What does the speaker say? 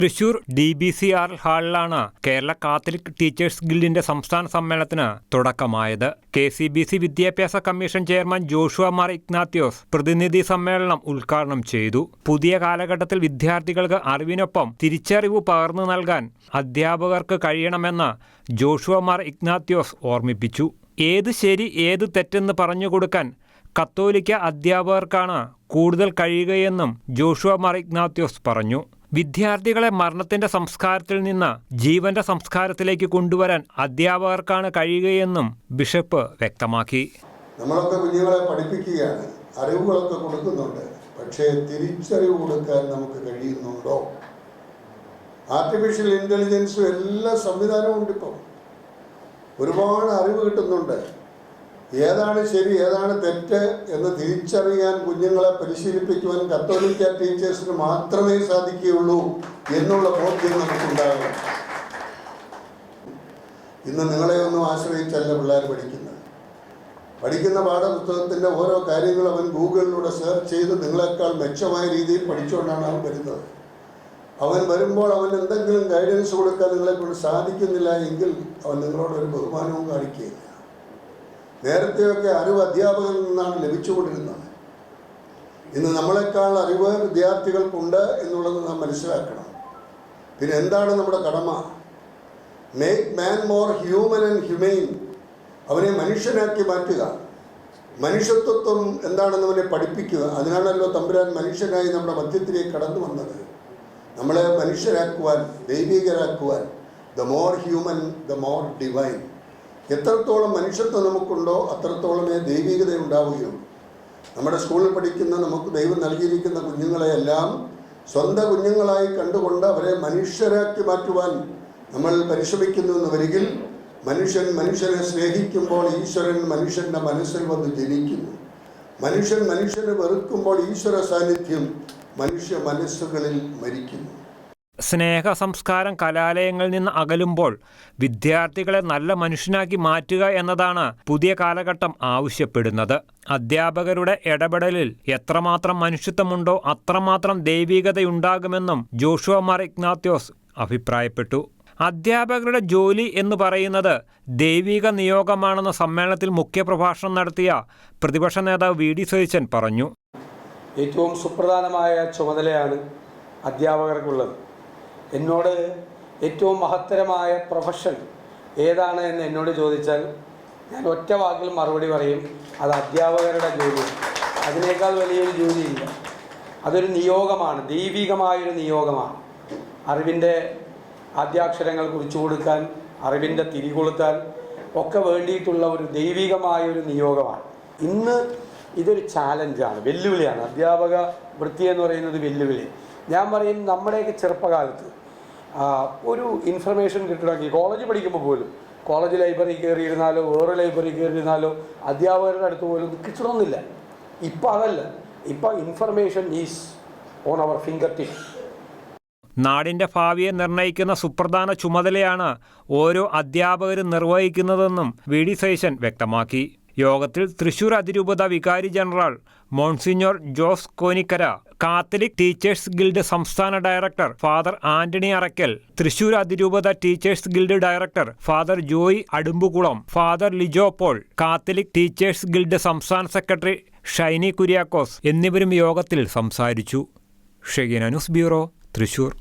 Thrissur D B C R ഹാളിലാണ് Kerala catholic teachers ഗിൽഡിന്റെ സംസ്ഥാന സമ്മേളനത്തിന് തുടക്കമായത്. കെ സി ബി സി വിദ്യാഭ്യാസ commission chairman Joshua Mar Ignatios പ്രതിനിധി സമ്മേളനം ഉദ്ഘാടനം ചെയ്തു. പുതിയ കാലഘട്ടത്തിൽ വിദ്യാർത്ഥികൾക്ക് അറിവിനൊപ്പം തിരിച്ചറിവ് പകർന്നു നൽകാൻ അധ്യാപകർക്ക് കഴിയണമെന്ന് ജോഷുവ മാർ ഇഗ്നാത്യോസ് ഓർമ്മിപ്പിച്ചു. ഏത് ശരി ഏത് തെറ്റെന്ന് പറഞ്ഞുകൊടുക്കാൻ കത്തോലിക്ക അധ്യാപകർക്കാണ് കൂടുതൽ കഴിയുകയെന്നും ജോഷുവ മാർ ഇഗ്നാത്യോസ് പറഞ്ഞു. വിദ്യാർത്ഥികളെ മരണത്തിന്റെ സംസ്കാരത്തിൽ നിന്ന് ജീവന്റെ സംസ്കാരത്തിലേക്ക് കൊണ്ടുവരാൻ അധ്യാപകർക്കാണ് കഴിയുകയെന്നും ബിഷപ്പ് വ്യക്തമാക്കി. നമ്മളൊക്കെ കുഞ്ഞുങ്ങളെ പഠിപ്പിക്കുകയാണ്. അറിവുകളൊക്കെ കൊടുക്കുന്നുണ്ട്. പക്ഷേ തിരിച്ചറിവ് കൊടുക്കാൻ നമുക്ക് കഴിയുന്നുണ്ടോ? ആർട്ടിഫിഷ്യൽ ഇന്റലിജൻസും എല്ലാ സംവിധാനവും ഉണ്ട് ഇപ്പം. ഒരുപാട് അറിവ് കിട്ടുന്നുണ്ട്. ഏതാണ് ശരി ഏതാണ് തെറ്റ് എന്ന് തിരിച്ചറിയാൻ കുഞ്ഞുങ്ങളെ പരിശീലിപ്പിക്കുവാൻ കത്തോലിക്ക ടീച്ചേഴ്സിന് മാത്രമേ സാധിക്കുകയുള്ളൂ എന്നുള്ള ബോധ്യം നമുക്കുണ്ടാകണം. ഇന്ന് നിങ്ങളെ ഒന്നും ആശ്രയിച്ചല്ല പിള്ളേർ പഠിക്കുന്നത്. പഠിക്കുന്ന പാഠപുസ്തകത്തിന്റെ ഓരോ കാര്യങ്ങളും അവൻ ഗൂഗിളിലൂടെ സെർച്ച് ചെയ്ത് നിങ്ങളെക്കാൾ മെച്ചമായ രീതിയിൽ പഠിച്ചുകൊണ്ടാണ് അവൻ വരുന്നത്. അവൻ വരുമ്പോൾ അവൻ എന്തെങ്കിലും ഗൈഡൻസ് കൊടുക്കാൻ നിങ്ങളെ കൊണ്ട് സാധിക്കുന്നില്ല എങ്കിൽ അവൻ നിങ്ങളോടൊരു ബഹുമാനവും കാണിക്കുകയില്ല. നേരത്തെയൊക്കെ അറിവ് അധ്യാപകരിൽ നിന്നാണ് ലഭിച്ചുകൊണ്ടിരുന്നത്. ഇന്ന് നമ്മളെക്കാൾ അറിവ് വിദ്യാർത്ഥികൾക്കുണ്ട് എന്നുള്ളത് നാം മനസ്സിലാക്കണം. പിന്നെ എന്താണ് നമ്മുടെ കടമ? Make man more human and humane അവനെ മനുഷ്യനാക്കി മാറ്റുക. മനുഷ്യത്വം എന്താണെന്ന് അവനെ പഠിപ്പിക്കുക. അതിനാണല്ലോ തമ്പുരാൻ മനുഷ്യനായി നമ്മുടെ മധ്യത്തിലേക്ക് കടന്നു വന്നത്. നമ്മളെ മനുഷ്യരാക്കുവാൻ ദൈവികരാക്കുവാൻ the more human the more divine എത്രത്തോളം മനുഷ്യത്വം നമുക്കുണ്ടോ അത്രത്തോളമേ ദൈവികത ഉണ്ടാവുകയുള്ളൂ നമ്മുടെ സ്കൂളിൽ പഠിക്കുന്ന നമുക്ക് ദൈവം നൽകിയിരിക്കുന്ന കുഞ്ഞുങ്ങളെയെല്ലാം സ്വന്തം കുഞ്ഞുങ്ങളായി കണ്ടുകൊണ്ട് അവരെ മനുഷ്യരാക്കി മാറ്റുവാൻ നമ്മൾ പരിശ്രമിക്കുന്നു എന്ന് വരികിൽ മനുഷ്യൻ മനുഷ്യനെ സ്നേഹിക്കുമ്പോൾ ഈശ്വരൻ മനുഷ്യന്റെ മനസ്സിൽ വന്ന് ജനിക്കുന്നു. മനുഷ്യൻ മനുഷ്യനെ വെറുക്കുമ്പോൾ ഈശ്വര സാന്നിധ്യം മനുഷ്യ മനസ്സുകളിൽ മരിക്കുന്നു. സ്നേഹ സംസ്കാരം കലാലയങ്ങളിൽ നിന്ന് അകലുമ്പോൾ വിദ്യാർത്ഥികളെ നല്ല മനുഷ്യനാക്കി മാറ്റുക എന്നതാണ് പുതിയ കാലഘട്ടം ആവശ്യപ്പെടുന്നത്. അധ്യാപകരുടെ ഇടപെടലിൽ എത്രമാത്രം മനുഷ്യത്വമുണ്ടോ അത്രമാത്രം ദൈവികതയുണ്ടാകുമെന്നും ജോഷുവ മാർ ഇഗ്നാത്യോസ് അഭിപ്രായപ്പെട്ടു. അധ്യാപകരുടെ ജോലി എന്ന് പറയുന്നത് ദൈവിക നിയോഗമാണെന്ന സമ്മേളനത്തിൽ മുഖ്യപ്രഭാഷണം നടത്തിയ പ്രതിപക്ഷ നേതാവ് വി ഡി സതീശൻ പറഞ്ഞു. ഏറ്റവും സുപ്രധാനമായ ചുമതലയാണ് അധ്യാപകർക്കുള്ളത്. എന്നോട് ഏറ്റവും മഹത്തരമായ പ്രൊഫഷൻ ഏതാണ് എന്ന് എന്നോട് ചോദിച്ചാൽ ഞാൻ ഒറ്റ വാക്കിൽ മറുപടി പറയും അത് അധ്യാപകരുടെ ജോലിയാണ് അതിനേക്കാൾ വലിയൊരു ജോലിയില്ല അതൊരു നിയോഗമാണ് ദൈവികമായൊരു നിയോഗമാണ്. അറിവിന്റെ ആദ്യാക്ഷരങ്ങൾ കുറിച്ചു കൊടുക്കാൻ അറിവിന്റെ തിരികൊളുത്താൻ ഒക്കെ വേണ്ടിയിട്ടുള്ള ഒരു ദൈവികമായൊരു നിയോഗമാണ്. ഇന്ന് ഇതൊരു ചാലഞ്ചാണ് വെല്ലുവിളിയാണ്. അധ്യാപക വൃത്തി എന്ന് പറയുന്നത് വെല്ലുവിളി. ഞാൻ പറയും നമ്മുടെയൊക്കെ ചെറുപ്പകാലത്ത് ഒരു ഇൻഫർമേഷൻ കിട്ടണമെങ്കിൽ കോളേജ് പഠിക്കുമ്പോൾ പോലും കോളേജ് ലൈബ്രറി കയറിയിരുന്നാലോ വേറെ ലൈബ്രറി കയറിയിരുന്നാലോ അധ്യാപകരുടെ അടുത്ത് പോലും കിട്ടണമെന്നില്ല. ഇപ്പം അതല്ല. ഇപ്പം information is on our fingertip നാടിന്റെ ഭാവിയെ നിർണയിക്കുന്ന സുപ്രധാന ചുമതലയാണ് ഓരോ അധ്യാപകരും നിർവഹിക്കുന്നതെന്നും വി ഡി വ്യക്തമാക്കി. യോഗത്തിൽ തൃശൂർ അതിരൂപത വികാരി general monsignor Jose Konikkara catholic teachers guild സംസ്ഥാന director father Antony Arakkal Thrissur അതിരൂപത teachers guild director father Joy Adumbukulam father Lijo Paul catholic teachers guild സംസ്ഥാന സെക്രട്ടറി ഷൈനി കുര്യാക്കോസ് എന്നിവരും യോഗത്തിൽ സംസാരിച്ചു. Shekinah news bureau Thrissur.